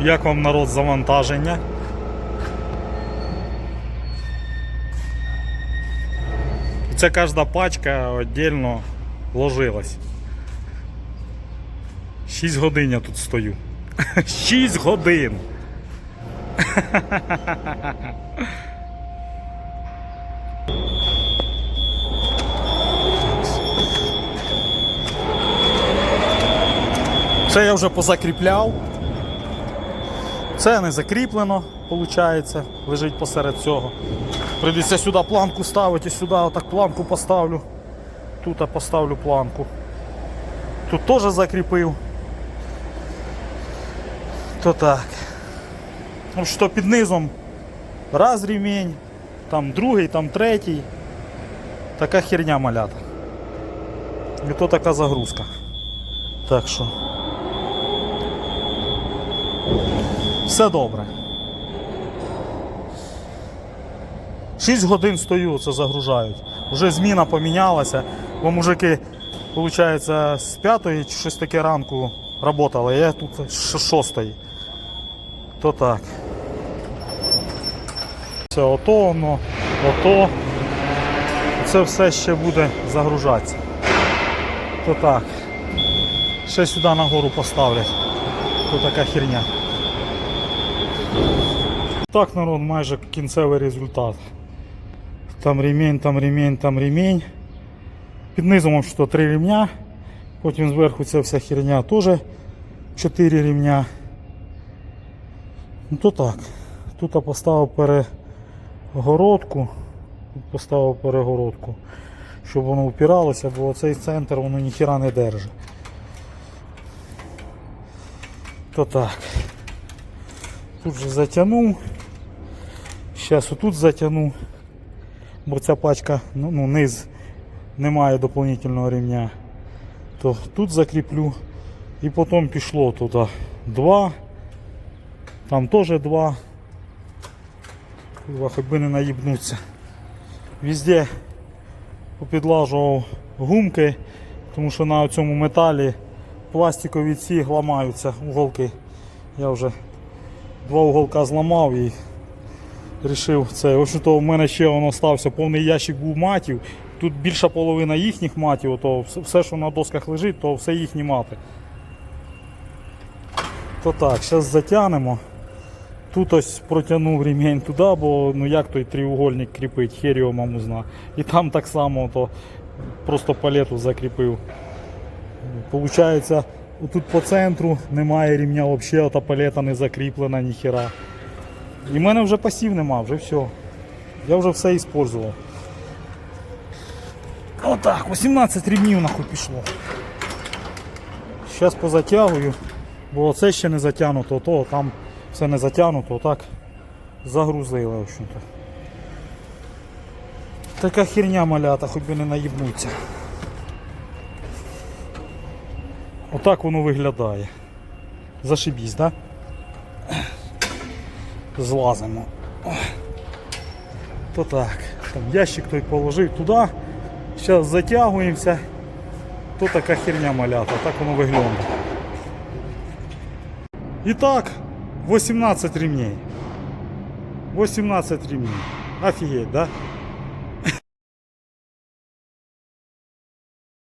Як вам народ завантаження? І Це кожна пачка віддільно ложилась. 6 годин я тут стою. 6 годин. Це я вже позакріпляв. Це не закріплено, виходить, лежить посеред цього. Прийдеться сюди планку ставити, сюди отак планку поставлю. Тут поставлю планку. Тут теж закріпив. То так. Ну що під низом раз ремінь, там другий, там третій. Така херня малята. І то така загрузка. Так що. Все добре. 6 годин стою, це загружають. Вже зміна помінялася, бо мужики, виходить, з 5 чи щось таке ранку працювали, я тут з 6. То так. Це ото воно, ото. Це все ще буде загружатися. То так. Ще сюди нагору поставлять. То така херня. Так, народ, майже кінцевий результат. Там ремінь, там ремінь, там ремінь. Під низом що три ремня. Потім зверху ця вся херня теж 4 ремня. Ну то так. Тут я поставив перегородку. Тут поставив перегородку, щоб воно впиралося, бо цей центр воно ніхіра не держить. То так. Тут же затягнув. Зараз отут затягну, бо ця пачка, ну, ну низ немає доповнительного ремня. То тут закріплю і потім пішло туди два. Там теж два. Хоч би не наїбнуться. Везде попідлажував гумки, тому що на цьому металі пластикові ці ламаються уголки. Я вже два уголка зламав і рішив це. В общем-то, у мене ще воно стався повний ящик був матів. Тут більша половина їхніх матів, то все- що на досках лежить, то все їхні мати. То так, зараз затягнемо. Тут ось протягнув ремінь туди, бо ну як той треугольник кріпить, хер його маму зна. І там так само то просто палету закріпив. Получається, тут по центру немає рівня взагалі, та палета не закріплена, ніхера. І в мене вже пасів нема, вже все. Я вже все использував. Отак, 18 рівнів нахуй пішло. Зараз позатягую, бо це ще не затягнуто, то там все не затягнуто, отак загрузили, в общем-то. Така херня малята, хоч би не наїбнуться. Отак воно виглядає. Зашибісь, так? Да? Злазимо. То так. Там ящик той положив туди. Зараз затягуємося. То така херня малята, так воно виглядає. І так, 18 ремней. 18 ремней. Офігеть, да?